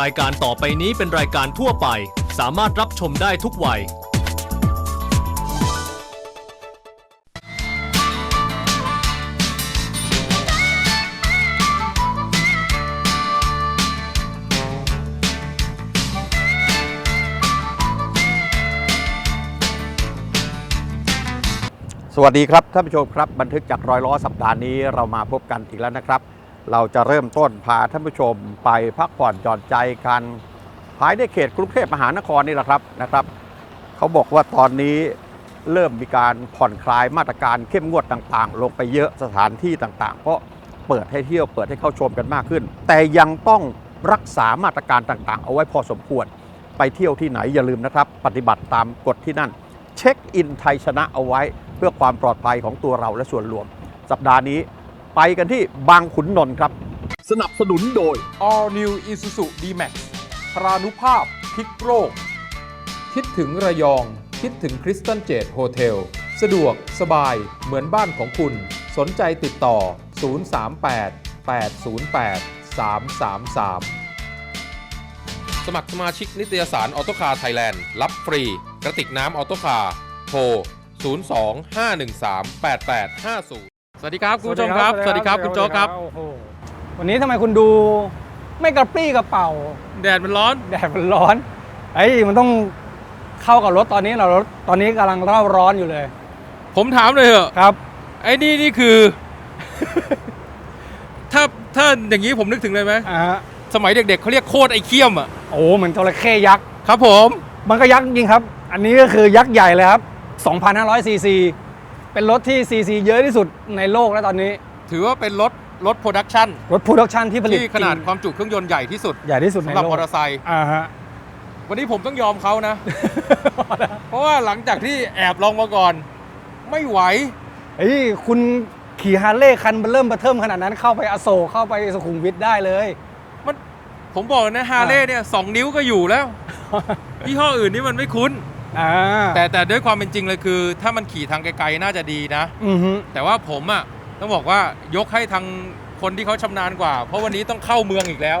รายการต่อไปนี้เป็นรายการทั่วไป สามารถรับชมได้ทุกวัย สวัสดีครับท่านผู้ชมครับ บันทึกจากรอยล้อสัปดาห์นี้เรามาพบกันอีกแล้วนะครับ เราจะเริ่มต้นพาท่านผู้ชมไปพักผ่อนหย่อนใจกัน ภายในเขตกรุงเทพมหานครนี่แหละครับนะครับ เขาบอกว่าตอนนี้เริ่มมีการผ่อนคลายมาตรการเข้มงวดต่างๆ ลงไปเยอะสถานที่ต่างๆ ก็เปิดให้เที่ยวเปิดให้เข้าชมกันมากขึ้น แต่ยังต้องรักษามาตรการต่างๆ เอาไว้พอสมควร ไปเที่ยวที่ไหนอย่าลืมนะครับ ปฏิบัติตามกฎที่นั่น เช็คอินไทยชนะเอาไว้เพื่อความปลอดภัยของตัวเราและส่วนรวม สัปดาห์นี้ ไปกันที่บางขุนนนท์ครับ สนับสนุนโดย All New Isuzu D-Max พรานุภาพพลิกโรคคิดถึงระยอง คิดถึงคริสตันเจดโฮเทล สะดวก สบาย เหมือนบ้านของคุณ สนใจติดต่อ 038 808 333 สมัครสมาชิกนิตยสารออโตคาร์ไทยแลนด์ รับฟรี กระติกน้ำออโตคาร์โทร 02-513-8850 สวัสดีครับคุณผู้ชมครับ สวัสดีครับคุณโจ๊กครับ โอ้โหวันนี้ทำไมคุณดูไม่กระปรี้กระเป๋า แดดมันร้อน แดดมันร้อนไอ้ยมันต้องเข้ากับรถตอนนี้เรารถตอนนี้กำลังเร่าร้อนอยู่เลยผมถามเลยเหอะครับ ไอ้นี่นี่คือ ถ้าถ้าอย่างนี้ผมนึกถึงเลยไหมอ่าฮะสมัยเด็กๆเขาเรียกโคตรไอ้เคี้ยมอะโอ้เหมือนจระเข้ยักษ์ ครับผม มันก็ยักษ์จริงครับ อันนี้ก็คือยักษ์ใหญ่เลยครับ2,500ซีซี เป็นรถที่ซีซีเยอะที่สุดในโลกแล้วตอนนี้ ถือว่าเป็นรถรถโปรดักชันรถโปรดักชันที่ผลิตที่ขนาดจริงความจุเครื่องยนต์ใหญ่ที่สุดใหญ่ที่สุดในสำหรับโลกมอเตอร์ไซค์อ่าฮะวันนี้ผมต้องยอมเขานะ เพราะว่าหลังจากที่แอบลองมาก่อน ไม่ไหวเฮ้ยคุณขี่ฮาร์เลย์คันเริ่มเบอร์เทิมขนาดนั้นเข้าไปอโศกเข้าไปสุขุมวิทได้เลยมันผมบอกเลยนะฮาร์เลย์เนี่ยสองนิ้วก็อยู่แล้วยี่ห้ออื่นนี่มันไม่คุ้น อ่าแต่แต่ด้วยความเป็นจริงเลยคือ ถ้ามันขี่ทางไกลๆน่าจะดีนะ อือฮึแต่ว่าผมอะต้องบอกว่ายกให้ทางคนที่เขาชำนาญกว่า เพราะวันนี้ต้องเข้าเมืองอีกแล้ว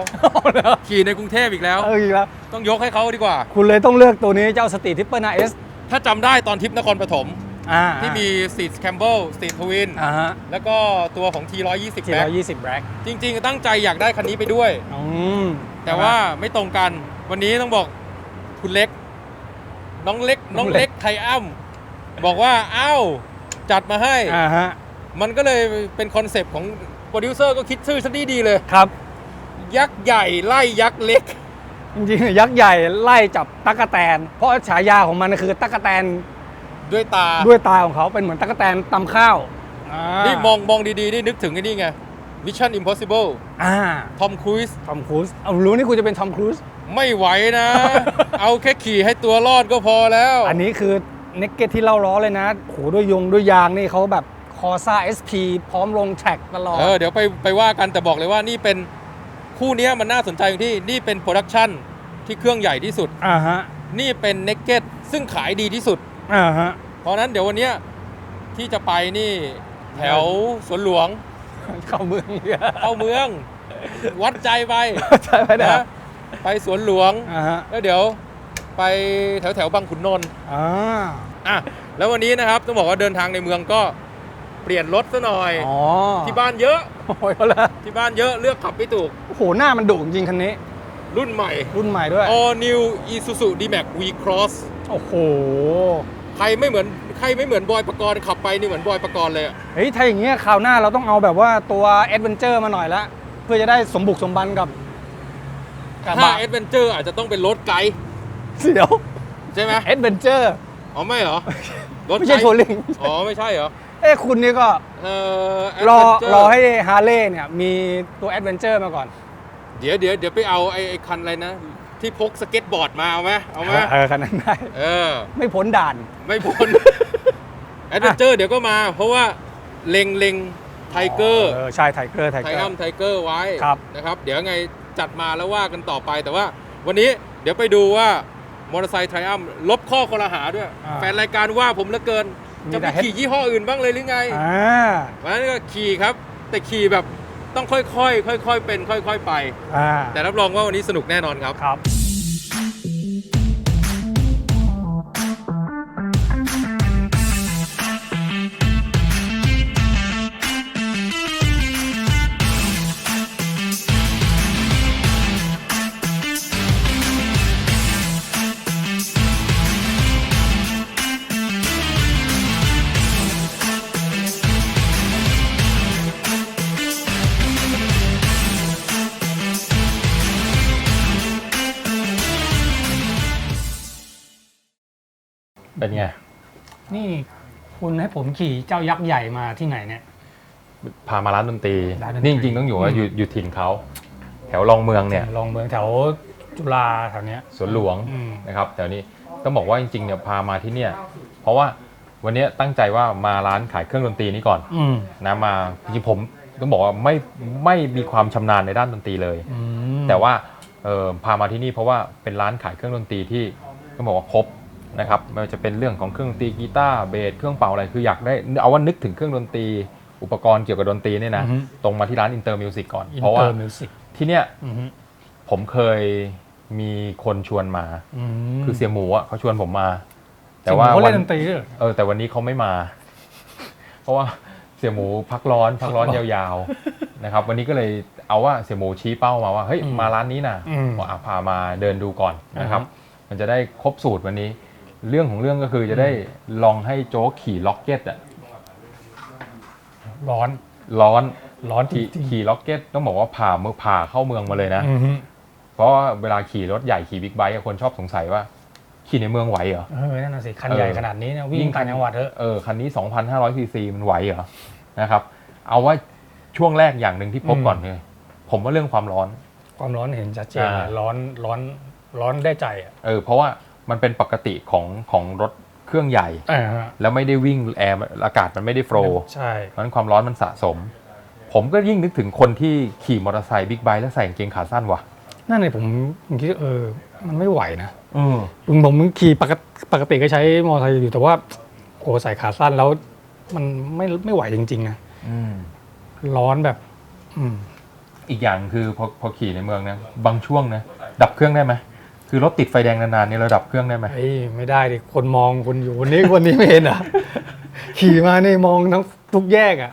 ขี่ในกรุงเทพอีกแล้ว เอออีกแล้วต้องยกให้เขาดีกว่า คุณเลยต้องเลือกตัวนี้เจ้าสตรีททิปเปิลนาเอสถ้าจำได้ตอนทริปนครปฐมอ่าที่มีสีแคมเบิลสีทวินอ่าฮะแล้วก็ตัวของ T120 สี่แบ็ร้อยยี่สิบแบล็กจริง ๆ ตั้งใจอยากได้คันนี้ไปด้วย อืมแต่ว่าไม่ตรงกันวันนี้ต้องบอกคุณเล็ก น้องเล็กน้องเล็กไทอัมบอกว่าอ้าวจัดมาให้ อ่าฮะ มันก็เลยเป็นคอนเซปต์ของโปรดิวเซอร์ก็คิดชื่อซะดีดีๆเลย ครับ ยักษ์ใหญ่ไล่ยักษ์เล็ก จริงๆยักษ์ใหญ่ไล่จับตั๊กแตน เพราะฉายาของมันคือตั๊กแตนด้วยตาด้วยตาของเขาเป็นเหมือนตั๊กแตนตำข้าวอ่านี่มองมองดีๆนี่นึกถึงไอ้นี่ไง Mission Impossible อ่าทอมครูซทอมครูซเอารู้นี่คุณจะเป็นทอมครูซ ไม่ไหวนะ เอาแค่ขี่ให้ตัวรอดก็พอแล้ว อันนี้คือเน็กเก็ตที่เล่าล้อเลยนะโหด้วยยงด้วยยางนี่เขาแบบคอซ่า SP พร้อมลงแท็กตลอด เออเดี๋ยวไปไปว่ากันแต่บอกเลยว่านี่เป็นคู่เนี้ยมันน่าสนใจตรงที่นี่เป็นโปรดักชันที่เครื่องใหญ่ที่สุด อ่าฮะ นี่เป็นเน k เก็ตซึ่งขายดีที่สุด อ่าฮะ เพราะฉะนั้นเดี๋ยววันเนี้ยที่จะไปนี่แถวสวนหลวงเข้าเมืองเนี่ยเข้าเมือง วัดใจไป ใช่ไหมเนี่ยนะ ไปสวนหลวง อ่าฮะแล้วเดี๋ยวไปแถวแถวบางขุนนนท์อ่าอะแล้ววันนี้นะครับต้องบอกว่าเดินทางในเมืองก็เปลี่ยนรถซะหน่อย อ๋อที่บ้านเยอะโอ้ยเอาละที่บ้านเยอะเลือกขับไม่ถูกโอ้โหหน้ามันดุจริงๆคันนี้ รุ่นใหม่ รุ่นใหม่ด้วย All New Isuzu D-Max V Cross โอ้โห ใครไม่เหมือนใครไม่เหมือนบอยประกรณ์ขับไปนี่เหมือนบอยประกรณ์เลยอะเฮ้ยถ้าอย่างเงี้ยคราวหน้าเราต้องเอาแบบว่าตัวแอดเวนเจอร์มาหน่อยละ เพื่อจะได้สมบุกสมบันกับกระ ถ้าบะเอ v เวนเจอร์อาจจะต้องเป็นรถไกด์เดี๋ยวใช่ไหมแอดเวนเจอร์อ๋อไม่เหรอรถไม่ใช่กด์โทรลิงอ๋อไม่ใช่เหรอเอ้คุณนี่ก็เอ่อรอ Adventure รอให้ฮาร์เลย์เนี่ยมีตัวแอดเวนเจอร์มาก่อน เดี๋ยวเดี๋ยวเดี๋ยวไปเอาไอ้ไอ้คันอะไรนะ ที่พกสเก็ตบอร์ดมาเอาไหมเอาไหมเออคันนั้นได้เออ ไม่พ้นด่าน ไม่พ้นแอดเวนเจอร์เดี๋ยวก็มา เพราะว่าเล็งเล็งไทเกอร์เออใช่ไทเกอร์ไทไทเกออัมร์ไทเกอร์ไว้ครับนะครับ เดี๋ยวไง จัดมาแล้วว่ากันต่อไปแต่ว่า วันนี้เดี๋ยวไปดูว่ามอเตอร์ไซค์ไทอัมลบข้อคอรหาด้วยแฟนรายการว่าผมเหลือเกินจะไปขี่ยี่ห้ออื่นบ้างเลยหรือไงอ่าวันนั้นก็ขี่ครับ แต่ขี่แบบต้องค่อยๆค่อย ๆ เป็นค่อย ๆ ไป อ่าแต่รับรองว่าวันนี้สนุกแน่นอนครับ ครับ เป็นไง นี่คุณให้ผมขี่เจ้ายักษ์ใหญ่มาที่ไหนเนี่ย พามาร้านดนตรี ร้านดนตรี นี่จริงๆต้องอยู่ว่าอยู่อยู่ถิ่นเขา แถวรองเมืองเนี่ย ลองเมืองแถวจุฬาแถวเนี้ย สวนหลวงอืม นะครับแถวนี้ต้องบอกว่าจริงๆเนี่ยพามาที่เนี่ย เพราะว่าวันนี้ตั้งใจว่ามาร้านขายเครื่องดนตรีนี้ก่อนอืมนะมาจริงๆผมต้องบอกว่าไม่ไม่มีความชำนาญในด้านดนตรีเลย อืมแต่ว่าเออพามาที่นี่เพราะว่าเป็นร้านขายเครื่องดนตรีที่ต้องบอกว่าครบ นะครับไม่ว่าจะเป็นเรื่องของเครื่องดนตรีกีตาร์เบสเครื่องเป่าอะไรคืออยากได้เอาว่านึกถึงเครื่องดนตรี อุปกรณ์เกี่ยวกับดนตรีเนี่ยนะอือฮึตรงมาที่ร้านอินเตอร์มิวสิกก่อนอินเพราะเตว่าอร์มิวสิกที่เนี่ยอืมผมเคยมีคนชวนมาอืมคือเสียหมูอะเขาชวนผมมา แต่แต่ว่าว่าเขาวัเล่นดนตรีด้วยเหรอเออแต่วันนี้เขาไม่มา เพราะว่าเสียหมูพักร้อนพักร้อนยาวๆนะครับ วันนี้ก็เลยเอาว่าเสียหมูชี้เป้ามาว่าเฮ้ยอืมมาร้านนี้นะอืมบอกอะพามาเดินดูก่อนนะครับอ่าฮมันจะได้ครบสูตรวันนี้ เรื่องของเรื่องก็คือจะได้ลองให้โจ๊กขี่ล็อกเก็ตอะร้อน ร้อนร้อนจขี่ริงขี่ล็อกเก็ตต้องบอกว่าผ่ามือผ่าเข้าเมืองมาเลยนะ ๆอืมเพราะว่าเวลาขี่รถใหญ่ขี่บิ๊กไบค์อะคนชอบสงสัยว่า ขี่ในเมืองไหวเหรอ เออนั่นน่ะสิคันเออใหญ่ขนาดนี้นะวิ่ยิ่งงต่างจังหวัดเถอะ เออคันนี้ 2,500ซีซีมันไหวเหรอนะครับ เอาว่าช่วงแรกอย่างหนึ่งที่พบอืม ก่อนเลยผมว่าเรื่องความร้อน ความร้อนเห็นชัดเจนเลยอ่า ร้อนร้อนร้อนได้ใจอะเออเพราะว่า มันเป็นปกติของของรถเครื่องใหญ่เออฮะแล้วไม่ได้วิ่งแอร์อากาศมันไม่ได้โฟลว์ใช่ เพราะฉะนั้นความร้อนมันสะสม ผมก็ยิ่งนึกถึงคนที่ขี่มอเตอร์ไซค์บิ๊กไบค์แล้วใส่กางเกงขาสั้นว่ะนั่นเลยผมผมคิดว่าเออ มันไม่ไหวนะเออผมผมขี่ปกติปกติก็ใช้มอเตอร์ไซค์อยู่แต่ว่าโอ้ใส่ขาสั้นแล้ว มันไม่ไม่ไหวจริงๆนะอืม ร้อนแบบ อืม อีกอย่างคือพอพอขี่ในเมืองนะบางช่วงนะดับเครื่องได้ไหม คือรถติดไฟแดงนานๆเนี่ยเราดับเครื่องได้ไหมเฮ้ยไม่ได้ดิคนมองคนอยู่วันนี้วันนี้ไม่เห็นเหรอะ ขี่มานี่มองทั้งทุกแยกอะ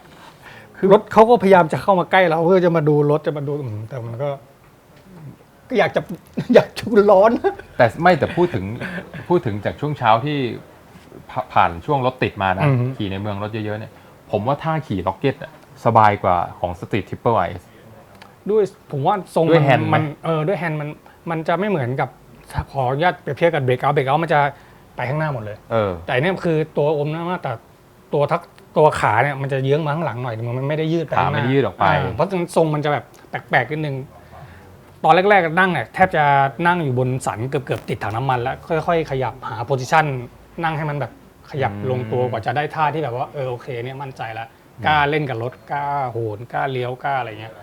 คือรถเขาก็พยายามจะเข้ามาใกล้เราเพื่อจะมาดูรถจะมาดูอืมแต่มันก็ ก็อยากจะอยากชุนร้อน แต่ไม่แต่พูดถึงพูดถึงจากช่วงเช้าที่ผ่าผ่านช่วงรถติดมานะ อือฮึ ขี่ในเมืองรถเยอะๆเนี่ย ผมว่าถ้าขี่ล็อกเก็ตอะสบายกว่าของสตรีททิปเปอร์ไอ ด้วยผมว่าทรงด้วยมัแฮนด์ไหม มันเออด้วยแฮนด์มันมันจะไม่เหมือนกับ ขออนุญาตเปรียบเทียบกับเบรกเอาเบรกเอามันจะไปข้างหน้าหมดเลย เออ แต่อันเนี่ยคือตัวอมนะมากแต่ตัวทักตัวขาเนี่ยมันจะเยื้องมาข้างหลังหน่อยนึงมันไม่ได้ยืดไปขาข้างหไม่น้าได้ยืดออกไปเพราะฉะนั้นทรงมันจะแบบแปลกๆนิดนึงตอนแรกๆนั่งเนี่ยแทบจะนั่งอยู่บนสันเกือบๆติดถังน้ำมันแล้วค่อยๆ ขยับหาโพซิชันนั่งให้มันแบบขยับอืมลงตัวกว่าจะได้ท่าที่แบบว่าเออโอเคเนี่ยมั่นใจแล้วกล้าเล่นกับรถกล้าโหนกล้าเลี้ยวกล้าอะไรเงี้ย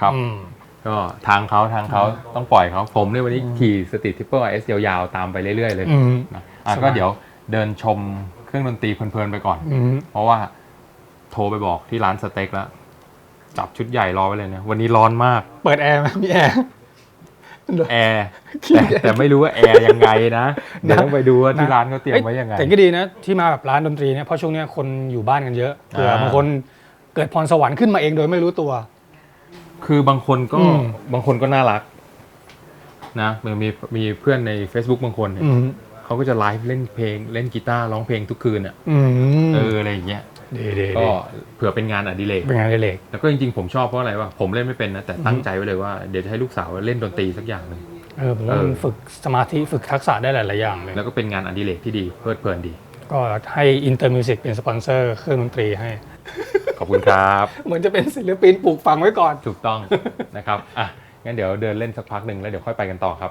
ครับ อืม ก็ทางเขาทางเขาต้องปล่อยเขาผมเนี่ยวันนี้ขี่สตรีททิปเปอร์ไอเยาวๆ ตามไปเรื่อยๆเลยอืมนะอะสบายก็เดี๋ยวเดินชมเครื่องดนตรีเพลินๆไปก่อนอืมเพราะว่าโทรไปบอกที่ร้านสเต็กแล้ว จับชุดใหญ่รอไว้เลยนะ วันนี้ร้อนมาก เปิดแอร์ไหมมีแอร์แอร์แต่แต่ไม่รู้ว่าแอร์ยังไงนะ เดี๋ยวต้องไปดูว่าที่ร้านเขาเตรียมไว้ยังไงแต่ก็ดีนะ ที่มาแบบร้านดนตรีเนี่ยเพราะช่วงเนี้ยคนอยู่บ้านกันเยอะเผื่ออ่าบางคนเกิดพรสวรรค์ขึ้นมาเองโดยไม่รู้ตัว คือบางคนก็อืม บางคนก็น่ารัก นะมันมีมีเพื่อนใน Facebook บางคนเนี่ยอืมเขาก็จะไลฟ์เล่นเพลง เล่นกีตาร์ร้องเพลงทุกคืนอะอืมเอออะไรอย่างเงี้ยดีดีก็ดีเผื่อเป็นงานอดิเรกเป็นงานอดิเรกแล้วก็จริงๆผมชอบเพราะอะไรวะผมเล่นไม่เป็นนะแต่ตั้งใจไว้เลยว่าเดี๋ยวจะให้ลูกสาวเล่นดนตรีสักอย่างหนึ่ง เออผมว่ามันเออฝึกสมาธิฝึกทักษะได้หลาย ๆ อย่างเลย แล้วก็เป็นงานอดิเรกที่ดีเพลิดเพลินดี ก็ให้อินเตอร์มิวสิกเป็นสปอนเซอร์เครื่องดนตรีให้ ขอบคุณครับ เหมือนจะเป็นศิลปินปลูกฝังไว้ก่อน ถูกต้องนะครับ อะ งั้นเดี๋ยวเดินเล่นสักพักหนึ่งแล้วเดี๋ยวค่อยไปกันต่อครับ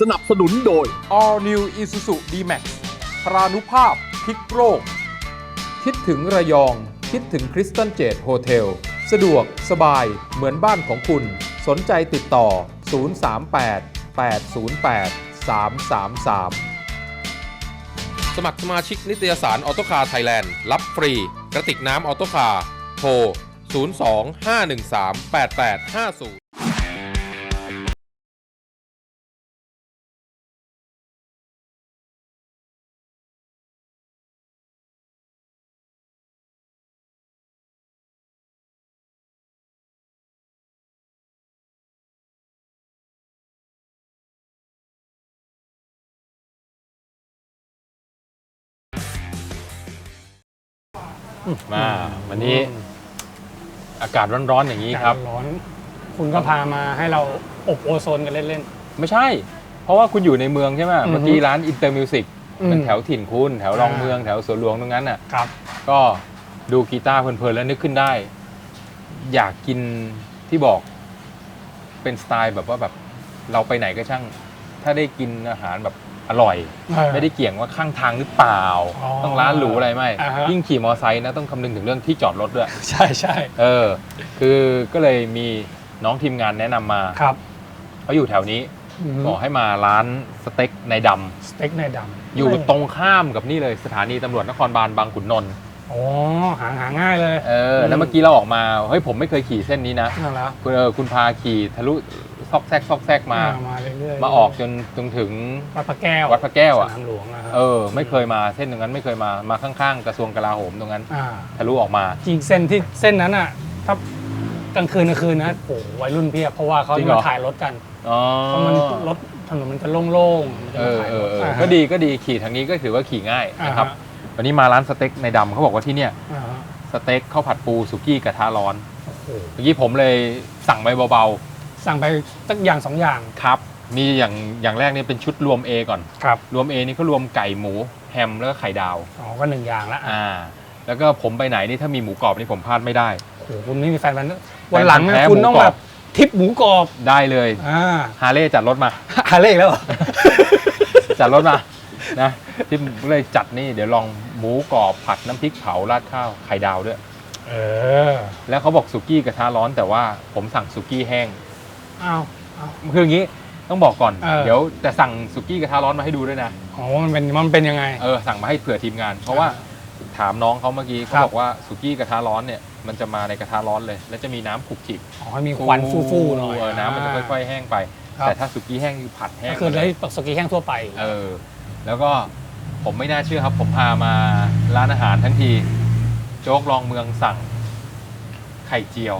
สนับสนุนโดย All New Isuzu D-Max พรานุภาพพลิกโรคคิดถึงระยอง คิดถึงคริสตันเจดโฮเทล สะดวก สบาย เหมือนบ้านของคุณ สนใจติดต่อ 038 808 333 สมัครสมาชิกนิตยสารออโตคาร์ไทยแลนด์ รับฟรี กระติกน้ำออโตคาร์โทร 02-513-8850 มาวันนี้อากาศร้อนๆอย่างนี้ครับ ร้อนคุณก็พามาให้เราอบโอโซนกันเล่นไม่ใช่ เพราะว่าคุณอยู่ในเมืองใช่ไหมอือฮึเมื่อกี้ร้านอินเตอร์มิวสิกอืมมันแถวถิ่นคุณแถวรองอ่าเมืองแถวสวนหลวงตรงนั้นน่ะๆครับ ก็ดูกีตาร์เพลินๆแล้วนึกขึ้นได้ อยากกินที่บอก เป็นสไตล์แบบว่าแบบ เราไปไหนก็ช่าง ถ้าได้กินอาหารแบบ อร่อย เออ ไม่ได้เกี่ยงว่าข้างทางหรือเปล่า อ๋อต้องร้านหรูอะไรไม่อ่าฮะ ยิ่งขี่มอเตอร์ไซค์นะต้องคำนึงถึงเรื่องที่จอดรถด้วย ใช่ใช่เออ คือก็เลยมีน้องทีมงานแนะนำมาครับเขาอยู่แถวนี้มบอกให้มาร้านสเต็กในดำสเต็กในดำอยู่ตรงข้ามกับนี่เลยสถานีตำรวจนครบาลบางขุนนนท์อ๋อหาหาง่ายเลย เออแล้วเมื่อกี้เราออกมาเฮ้ยผมไม่เคยขี่เส้นนี้นะนั่นแล้ว คุณเออคุณพาขี่ทะลุ ซอกแซกซอกแซกมา มาเรื่อยๆมาออกจนจนถึงวัดพระแก้ววัดพระแก้วอะสนามหลวงนะครับเออ ไม่เคยมาเส้นตรงนั้นไม่เคยมามาข้างๆกระทรวงกลาโหมตรงนั้นอ่าทะลุออกมา จริงเส้นที่เส้นนั้นอะถ้ากลางคืนกลางคืนนะโอ้โหวัยรุ่นเพียบเพราะว่าเขาจริงเหรมาอถ่ายรถกันอ๋อเพราะมันรถถนนมันจะโล่งๆมันจะเอมาอถ่ายเอรอถเอออ่าฮะก็ดีก็ดีขี่ทางนี้ก็ถือว่าขี่ง่ายนะครับอ่าฮะวันนี้มาร้านสเต็กในดำเขาบอกว่าที่เนี่ยอ่าฮะสเต็กข้าวผัดปูสุกี้กระทะร้อนโอ้โหเมื่อกี้ผมเลยสั่งไปเบา สั่งไปสักอย่างสองอย่างๆครับมีอย่างอย่างแรกนี่เป็นชุดรวม A ก่อน ครับรวม A นี่ก็รวมไก่หมูแฮมแล้วก็ไข่ดาว อ๋อก็หนึ่งอย่างละอะอ่าแล้วก็ผมไปไหนนี่ถ้ามีหมูกรอบนี่ผมพลาดไม่ได้โอ้โหคุณไม่มีแฟนมันวันหลังแฟนพันธุ์นะแท้คุณต้องหมูกรแบอบบทิปหมูกรอบได้เลยอ่าฮาเล่จัดรถมาหาเลขแล้วเหรอจัดรถมานะที่เลยจัดนี่เดี๋ยวลองหมูกรอบผัดน้ำพริกเผาราดข้าวไข่ดาวด้วย เออ แล้วเขาบอกสุกี้กระทะร้อนแต่ว่าผมสั่งสุกี้แห้ง อ้าวอ้าว คืออย่างนี้ต้องบอกก่อนเออ เดี๋ยวแต่สั่งสุกี้กระทะร้อนมาให้ดูด้วยนะอ๋อมันเป็นมันเป็นยังไง เออสั่งมาให้เผื่อทีมงาน เพราะว่าถามน้องเขาเมื่อกี้เขาครับ บอกว่าสุกี้กระทะร้อนเนี่ยมันจะมาในกระทะร้อนเลย แล้วจะมีน้ำขลุกขลิกอ๋อให้มีควันฟู่ๆหน่อยเออน้ำมันจะค่อยๆแห้งไป ครับ แต่ถ้าสุกี้แห้งคือผัดแห้ก็งคือได้ตกสกีแห้งทั่วไป เออ แล้วก็ผมไม่น่าเชื่อครับ ผมพามาร้านอาหารทั้งที โจ๊กลองเมืองสั่งไข่เจียว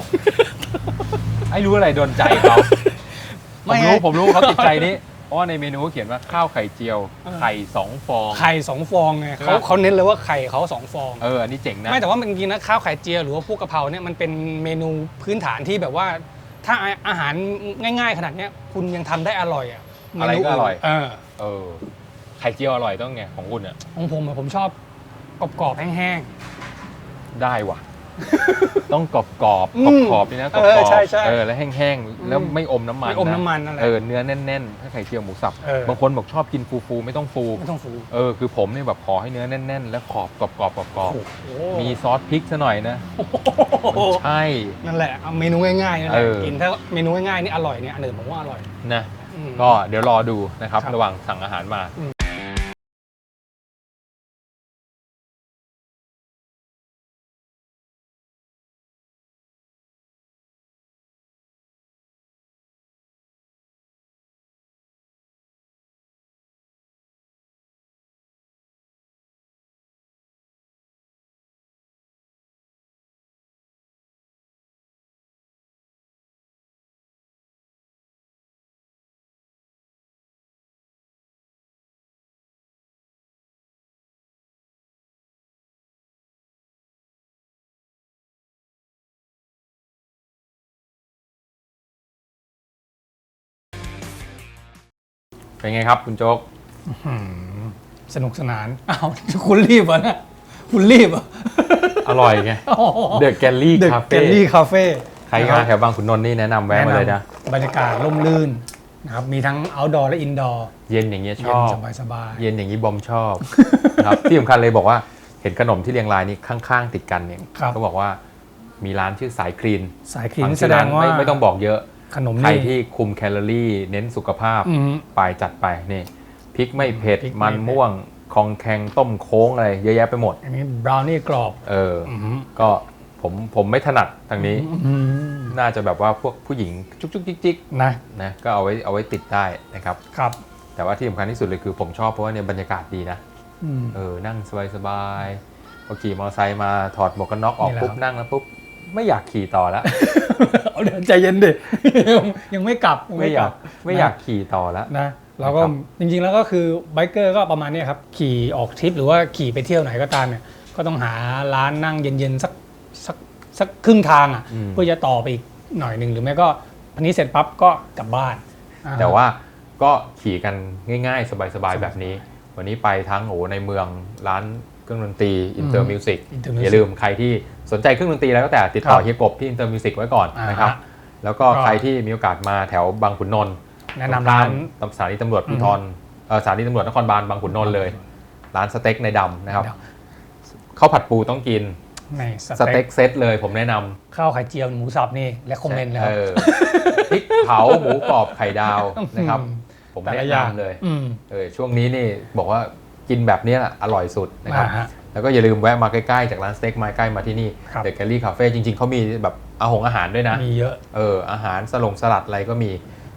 ไอ้รู้อะไรโดนใจเขาผไม่มไง รู้ผมรู้เขาติดใจนี้เพราะว่าในเมนูเขาเขียนว่าข้าวไข่เจียวเออไข่สองฟอง ไข่สองฟองไงใช่เขาปะเขาเน้นเลยว่าไข่เขาสองฟอง เอออันนี้เจ๋งนะ ไม่แต่ว่ามันจริงๆนะข้าวไข่เจียวหรือว่าพวกกะเพราเนี่ยมันเป็นเมนูพื้นฐานที่แบบว่า ถ้าอาหารง่ายๆ ขนาดเนี้ยคุณยังทำได้อร่อยอะอะไรก็อร่อย เออเออ ไข่เจียวอร่อยต้องไงของคุณอะของผมอะผมชอบกรอบๆแห้งได้ว่ะ ต้องกรอบกรอบอืกรอบมขอบนี่นะกรอบเออกรอบใช่ใช่เออแล้วแห้งๆแล้วไม่อมน้ำมันไม่อมน้ำมันนั่นแหละเออเนื้อแน่นๆถ้าไข่เจียวหมูสับเออ บางคนบอกชอบกินฟูๆไม่ต้องฟูๆไม่ต้องฟูเออคือผมเนี่ยแบบขอให้เนื้อแน่น ๆ แล้วขอบกรอบกรอบกรอบกรอบโอ้โหมีซอสพริกซะหน่อยนะโอ้โหใช่ นั่นแหละเอาเมนูง่ายๆนั่นแหเอละอกินถ้าเมนูง่ายๆนี่อร่อยเนี่ยอันอื่นผมว่าอร่อยนะ อืม ก็เดี๋ยวรอดูนะครับ ครับระหว่างสั่งอาหารมา อืม เป็นไงครับคุณโจ๊กอืมสนุกสนานอ้าวคุณรีบเหรอเนะคุณรีบเหรออร่อยไงเดอะแกลลี่เดอะคาแกเฟ่ลลี่คาเฟ่ใครมาแถวบางขุนนนท์นี่แนะนำแวะมาเลยนะ บรรยากาศร่มรื่นนะครับมีทั้ง outdoor และ indoor เย็นอย่างเงี้ยชเย็นอบสบายสบายๆ เย็นอย่างนี้บอมชอบนะครับที่สำคัญเลยบอกว่าเห็นขนมที่เรียงรายนี้ข้างๆ ติดกันเนี่ยครับก็บอกว่ามีร้านชื่อสายคลีนสายคลีนฟัแสชื่อดร้นงว่าไม่ไม่ต้องบอกเยอะ ขนมใครนี่ ที่คุมแคลอรี่เน้นสุขภาพอืม ไปจัดไปนี่พริกไม่เผ็ดพริกไม่มันเผ็ด ม่วงคองแข็งต้มโค้งอะไรเยอะแยะไปหมด อันนี้บราวนี่กรอบเออออืมก็ผมผมไม่ถนัดทางนี้ อืมน่าจะแบบว่าพวกผู้หญิงจุกจุกจิกจิกนะนะก็เอาไว้เอาไว้ติดได้นะครับ ครับแต่ว่าที่สำคัญที่สุดเลยคือผมชอบเพราะว่าเนี่ยบรรยากาศดีนะ อืม เออ นั่งสบายๆพอขี่มอเตอร์ไซค์มาถอดหมวกกันน็อกออกนี่แหละปุ๊บนั่งแล้วปุ๊บ ไม่อยากขี่ต่อแล้ว เอาเดี๋ยวใจเย็นดิ ยังยังไม่กลับงไม่อยากลับไม่อยากขี่ต่อแล้ว นะ เราก็นะครับ จริงๆแล้วก็คือไบเกอร์ก็ประมาณเนี้ยครับ ขี่ออกทริปหรือว่าขี่ไปเที่ยวไหนก็ตามเนี่ยก็ต้องหาร้านนั่งเย็นๆสักสักสักครึ่งทางอะอืมเพื่อจะต่อไปอีกหน่อยหนึ่งหรือไม่ก็พันนี้เสร็จปั๊บก็กลับบ้านอ่ แต่ว่าก็ขี่กันง่าย ๆ สบายๆแบบนี้ วันนี้ไปทั้งโอ้ในเมืองร้านเครื่องดนตรีอินเตอร์มิวสิก Inter Music อย่าลืมใครที่สนใจเครื่องดนตรีแล้วก็แต่ติดต่อครับเฮียกบที่อินเตอร์มิวสิกไว้ก่อนอ่านะครับแล้วก็ก็ใครที่มีโอกาสมาแถวบางขุนนนท์แนะนำร้านตงข้มสถานีตำรวจภูธรเอ่อสถานีตำรวจนครบาลบางขุนนนท์เลย ร้านสเต็กในดำนะครับในดข้าวผัดปูต้องกินในสสเต็เต็กกเซตเลยผมแนะนำข้าวไข่เจียวหมูสับนี่และคอมเมนต์เลยคเอรับอพริกเผาหมูกรอบไข่ดาวนะครับ ผมแต่แนะละอย่างนำเลยอืมเออช่วงนี้นี่บอกว่ากินแบบนี้แหละอร่อยสุดนะครับอ่าฮะแล้วก็อย่าลืมแวะมาใกล้ๆจากร้านสเต็กมาใกล้มาที่นี่ครับเดอะแกลลี่คาเฟ่จริงๆเขามีแบบอาหงอาหารด้วยนะมีเยอะเอออาหารสลงสลัดอะไรก็มี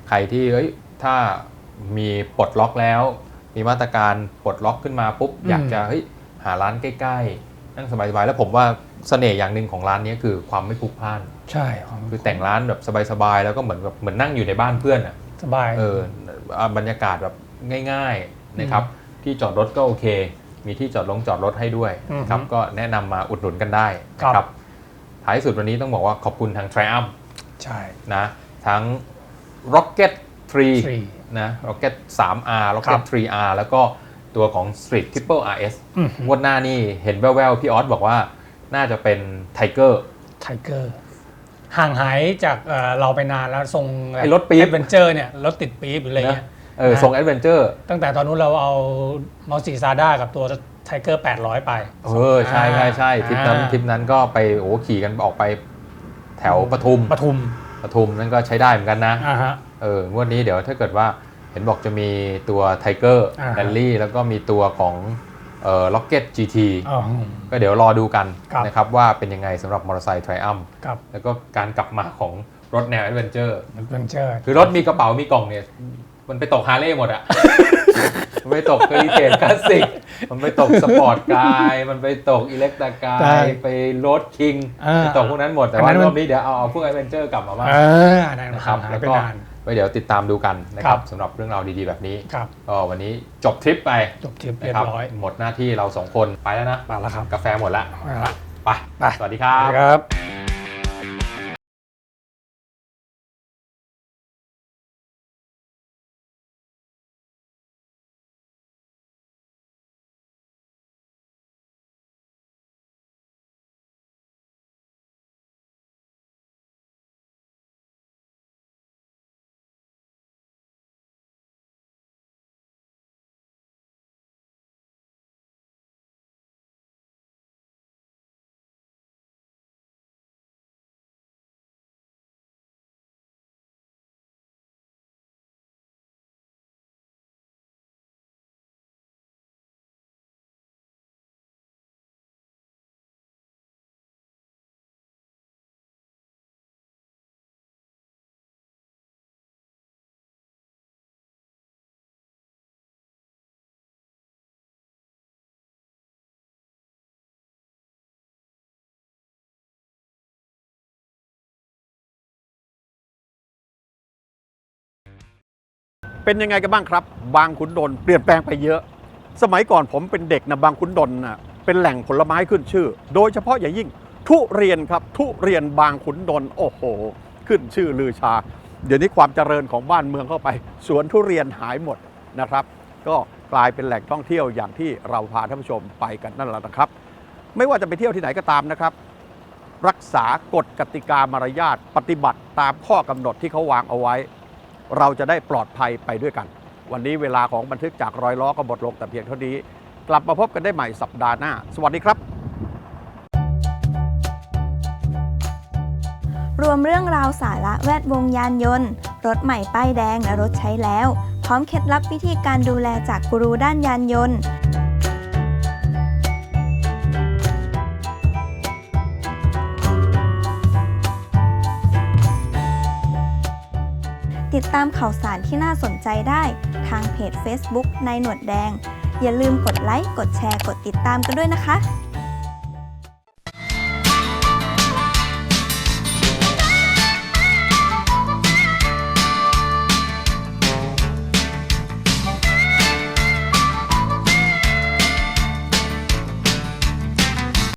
ใครที่เอ้ยถ้ามีปลดล็อกแล้ว มีมาตรการปลดล็อกขึ้นมาปุ๊บอืมอยากจะเฮ้ยหาร้านใกล้ๆนั่งสบายๆแล้วผมว่าเสน่ห์อย่างหนึ่งของร้านนี้คือความไม่พลุกพล่าน ใช่ความคือแต่งร้านแบบสบายๆแล้วก็เหมือนแบบเหมือนนั่งอยู่ในบ้านเพื่อนอะ สบายเอออะบรรยากาศแบบง่ายๆนะครับ ที่จอดรถก็โอเค มีที่จอดลงจอดรถให้ด้วยนะครับก็แนะนำมาอุดหนุนกันได้นะครับ ท้ายสุดวันนี้ต้องบอกว่าขอบคุณทาง Triumph ใช่นะทั้ง Rocket Three 3นะ Rocket 3R ครั Rocket บ 3R แล้วก็ตัวของ Street Triple RS อืมงวดหน้านี่เห็นแว่วๆ พี่ออสบอกว่าน่าจะเป็น Tiger ไทเกอร์ ห่างหายจากเอ่อเราไปนานแล้วทรงไอ้รถปี๊บเวนเจอร์เนี่ยรถติดปี๊บหรืออะไรนะเงี้ยเออทรง Adventure ตั้งแต่ตอนนู้นเราเอามัลติซาด้ากับตัวไทเกอร์800 ไป เออใช่ใช่ใช่ทริปนั้นอ่า ทริปนั้นก็ไปโอ้ขี่กันออกไปแถวปทุมปทุมปทุมนั่นก็ใช้ได้เหมือนกันนะ อ่าฮะ เอองวดนี้เดี๋ยวถ้าเกิดว่าเห็นบอกจะมีตัวไทเกอร์อ่าฮะ แรลลี่แล้วก็มีตัวของเอ่อ ล็อกเก็ต GT อ๋อก็เดี๋ยวรอดูกันครับนะครับว่าเป็นยังไงสำหรับมอเตอร์ไซค์ Triumph กับแล้วก็การกลับมาของรถแนว Adventure เวนเจอร์คือรถมีกระเป๋ามีกล่องเนี่ย มันไปตกฮาร์เลย์หมดอะมันไปตกเฮลิเทนคลาสสิก มันไปตกสปอร์ตกาย มันไปตกอิเล็กตากาใช่ยไปรถคิงอ่าไปตกพวกนั้นหมดแต่อันว่านั้นมันรอบนี้เดี๋ยวเอาเอาพวก a อ v e n เจอร์กลับมาบ้างเออนั่นนะครับหายแล้วไปก็นานไว้เดี๋ยวติดตามดูกันนะคครัรับบสำหรับเรื่องราวดีๆแบบนี้ครับก็วันนี้จบทริปไปจบทริปเรีนะยครับบร้อยหมดหน้าที่เราสองคนไปแล้วนะมาแล้วครับกาแฟหมดแล้วมาแล้วไปไปสวัสดีครับ เป็นยังไงกันบ้างครับ บางขุนนนท์เปลี่ยนแปลงไปเยอะ สมัยก่อนผมเป็นเด็กนะบางขุนนนท์นะเป็นแหล่งผลไม้ขึ้นชื่อ โดยเฉพาะอย่างยิ่งทุเรียนครับทุเรียนบางขุนนนท์โอ้โห ขึ้นชื่อลือชา เดี๋ยวนี้ความเจริญของบ้านเมืองเข้าไป สวนทุเรียนหายหมดนะครับ ก็กลายเป็นแหล่งท่องเที่ยวอย่างที่เราพาท่านผู้ชมไปกันนั่นแหละนะครับ ไม่ว่าจะไปเที่ยวที่ไหนก็ตามนะครับ รักษากฎกติกามารยาทปฏิบัติตามข้อกำหนดที่เขาวางเอาไว้ เราจะได้ปลอดภัยไปด้วยกัน วันนี้เวลาของบันทึกจากรอยล้อก็หมดลงแต่เพียงเท่านี้ กลับมาพบกันได้ใหม่สัปดาห์หน้า สวัสดีครับ รวมเรื่องราวสาระแวดวงยานยนต์ รถใหม่ป้ายแดงและรถใช้แล้ว พร้อมเคล็ดลับวิธีการดูแลจากกูรูด้านยานยนต์ ติดตามข่าวสารที่น่าสนใจได้ ทางเพจ Facebook ในหนวดแดง อย่าลืมกดไลค์ กดแชร์ กดติดตามกันด้วยนะคะ